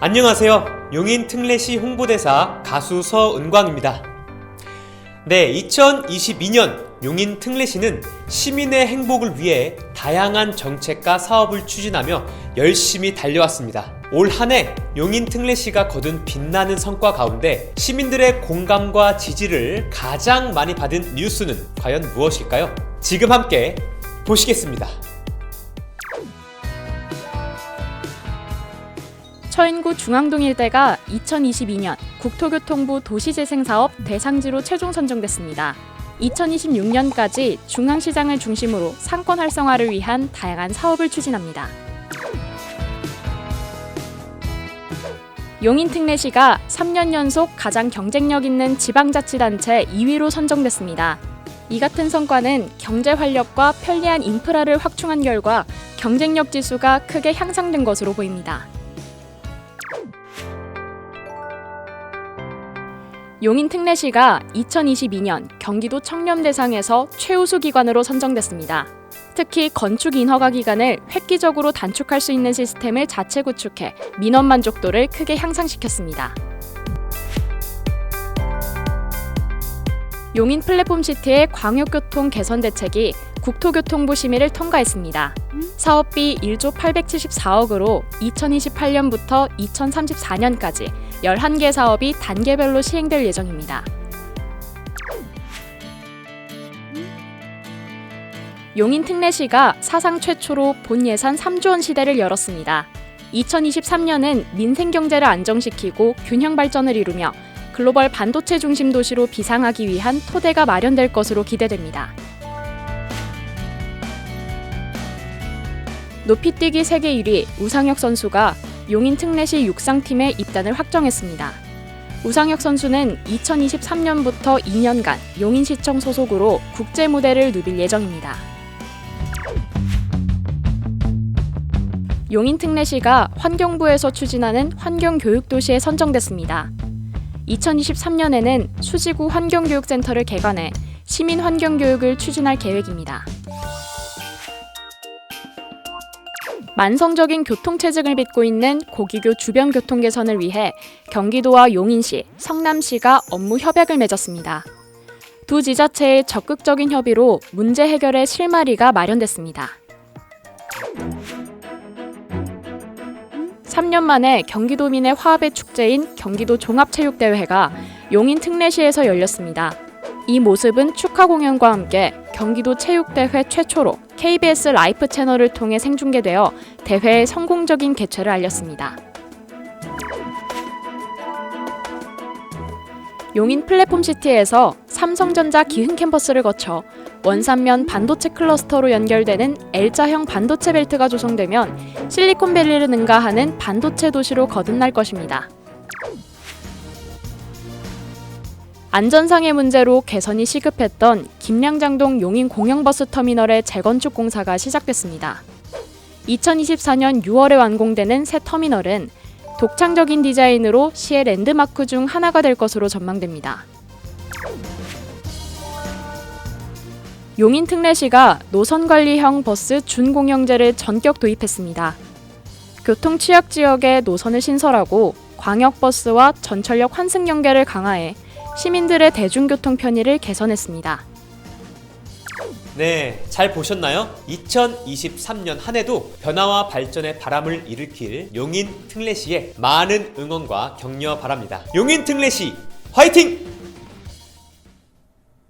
안녕하세요. 용인 특례시 홍보대사 가수 서은광입니다. 네, 2022년 용인 특례시는 시민의 행복을 위해 다양한 정책과 사업을 추진하며 열심히 달려왔습니다. 올 한 해 용인 특례시가 거둔 빛나는 성과 가운데 시민들의 공감과 지지를 가장 많이 받은 뉴스는 과연 무엇일까요? 지금 함께 보시겠습니다. 처인구 중앙동 일대가 2022년 국토교통부 도시재생사업 대상지로 최종 선정됐습니다. 2026년까지 중앙시장을 중심으로 상권 활성화를 위한 다양한 사업을 추진합니다. 용인특례시가 3년 연속 가장 경쟁력 있는 지방자치단체 2위로 선정됐습니다. 이 같은 성과는 경제 활력과 편리한 인프라를 확충한 결과 경쟁력 지수가 크게 향상된 것으로 보입니다. 용인 특례시가 2022년 경기도 청렴 대상에서 최우수 기관으로 선정됐습니다. 특히 건축 인허가 기간을 획기적으로 단축할 수 있는 시스템을 자체 구축해 민원 만족도를 크게 향상시켰습니다. 용인 플랫폼 시티의 광역교통 개선 대책이 국토교통부 심의를 통과했습니다. 사업비 1조 874억으로 2028년부터 2034년까지 11개 사업이 단계별로 시행될 예정입니다. 용인 특례시가 사상 최초로 본 예산 3조 원 시대를 열었습니다. 2023년은 민생 경제를 안정시키고 균형 발전을 이루며 글로벌 반도체 중심 도시로 비상하기 위한 토대가 마련될 것으로 기대됩니다. 높이뛰기 세계 1위 우상혁 선수가 용인 특례시 육상팀에 입단을 확정했습니다. 우상혁 선수는 2023년부터 2년간 용인시청 소속으로 국제 무대를 누빌 예정입니다. 용인 특례시가 환경부에서 추진하는 환경교육도시에 선정됐습니다. 2023년에는 수지구 환경교육센터를 개관해 시민 환경교육을 추진할 계획입니다. 만성적인 교통체증을 빚고 있는 고기교 주변 교통 개선을 위해 경기도와 용인시, 성남시가 업무 협약을 맺었습니다. 두 지자체의 적극적인 협의로 문제 해결의 실마리가 마련됐습니다. 3년 만에 경기도민의 화합의 축제인 경기도 종합체육대회가 용인 특례시에서 열렸습니다. 이 모습은 축하 공연과 함께 경기도 체육대회 최초로 KBS 라이프 채널을 통해 생중계되어 대회의 성공적인 개최를 알렸습니다. 용인 플랫폼 시티에서 삼성전자 기흥 캠퍼스를 거쳐 원산면 반도체 클러스터로 연결되는 L자형 반도체 벨트가 조성되면 실리콘밸리를 능가하는 반도체 도시로 거듭날 것입니다. 안전상의 문제로 개선이 시급했던 김량장동 용인 공영버스 터미널의 재건축 공사가 시작됐습니다. 2024년 6월에 완공되는 새 터미널은 독창적인 디자인으로 시의 랜드마크 중 하나가 될 것으로 전망됩니다. 용인 특례시가 노선관리형 버스 준공영제를 전격 도입했습니다. 교통 취약 지역에 노선을 신설하고 광역버스와 전철역 환승 연계를 강화해 시민들의 대중교통 편의를 개선했습니다. 네, 잘 보셨나요? 2023년 한 해도 변화와 발전의 바람을 일으킬 용인 특례시의 많은 응원과 격려 바랍니다. 용인 특례시 화이팅!